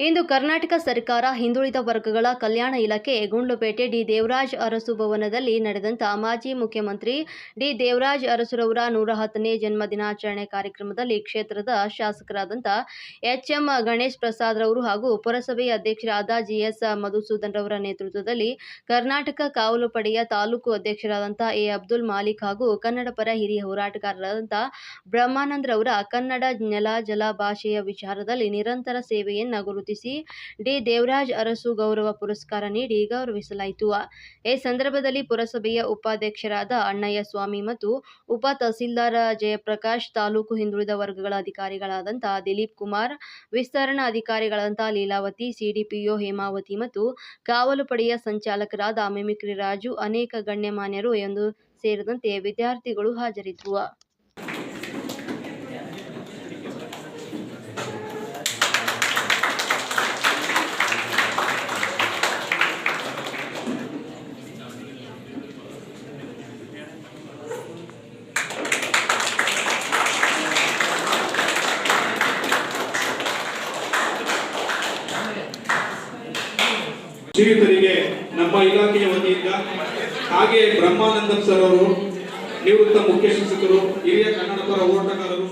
ಇಂದು ಕರ್ನಾಟಕ ಸರ್ಕಾರ ಹಿಂದುಳಿದ ವರ್ಗಗಳ ಕಲ್ಯಾಣ ಇಲಾಖೆ ಗುಂಡ್ಲುಪೇಟೆ ಡಿ ದೇವರಾಜ್ ಅರಸು ಭವನದಲ್ಲಿ ನಡೆದಂತ ಮಾಜಿ ಮುಖ್ಯಮಂತ್ರಿ ಡಿ ದೇವರಾಜ್ ಅರಸುರವರ ನೂರ ಹತ್ತನೇ ಜನ್ಮ ದಿನಾಚರಣೆ ಕಾರ್ಯಕ್ರಮದಲ್ಲಿ ಕ್ಷೇತ್ರದ ಶಾಸಕರಾದಂಥ ಎಚ್ ಎಂ ಗಣೇಶ್ ಪ್ರಸಾದ್ ರವರು ಹಾಗೂ ಪುರಸಭೆಯ ಅಧ್ಯಕ್ಷರಾದ ಜಿಎಸ್ ಮಧುಸೂದನ್ ರವರ ನೇತೃತ್ವದಲ್ಲಿ ಕರ್ನಾಟಕ ಕಾವಲು ಪಡೆಯ ತಾಲೂಕು ಅಧ್ಯಕ್ಷರಾದಂಥ ಎ ಅಬ್ದುಲ್ ಮಾಲಿಕ್ ಹಾಗೂ ಕನ್ನಡ ಪರ ಹಿರಿಯ ಹೋರಾಟಗಾರರಾದಂಥ ಬ್ರಹ್ಮಾನಂದ್ ರವರ ಕನ್ನಡ ನೆಲ ಜಲ ಭಾಷೆಯ ವಿಚಾರದಲ್ಲಿ ನಿರಂತರ ಸೇವೆಯನ್ನ ಗುರುತಿಸಿ ಡಿ. ದೇವರಾಜ್ ಅರಸು ಗೌರವ ಪುರಸ್ಕಾರ ನೀಡಿ ಗೌರವಿಸಲಾಯಿತು. ಈ ಸಂದರ್ಭದಲ್ಲಿ ಪುರಸಭೆಯ ಉಪಾಧ್ಯಕ್ಷರಾದ ಅಣ್ಣಯ್ಯ ಸ್ವಾಮಿ ಮತ್ತು ಉಪ ತಹಸೀಲ್ದಾರ್ ಜಯಪ್ರಕಾಶ್, ತಾಲೂಕು ಹಿಂದುಳಿದ ವರ್ಗಗಳ ಅಧಿಕಾರಿಗಳಾದಂತಹ ದಿಲೀಪ್ ಕುಮಾರ್, ವಿಸ್ತರಣಾ ಅಧಿಕಾರಿಗಳಾದಂತಹ ಲೀಲಾವತಿ, ಸಿಡಿಪಿಒ ಹೇಮಾವತಿ ಮತ್ತು ಕಾವಲು ಪಡೆಯ ಸಂಚಾಲಕರಾದ ಮಿಮಿಕ್ರಿ ರಾಜು, ಅನೇಕ ಗಣ್ಯಮಾನ್ಯರು ಎಂದು ಸೇರಿದಂತೆ ವಿದ್ಯಾರ್ಥಿಗಳು ಹಾಜರಿದ್ದರು ಶ್ರೀಯುತರಿಗೆ ನಮ್ಮ ಇಲಾಖೆಯ ವತಿಯಿಂದ ಹಾಗೆ ಬ್ರಹ್ಮಾನಂದಂ ಸರ್ ಅವರು ನಿವೃತ್ತ ಮುಖ್ಯ ಶಿಕ್ಷಕರು, ಹಿರಿಯ ಕನ್ನಡ ಪರ ಹೋರಾಟಗಾರರು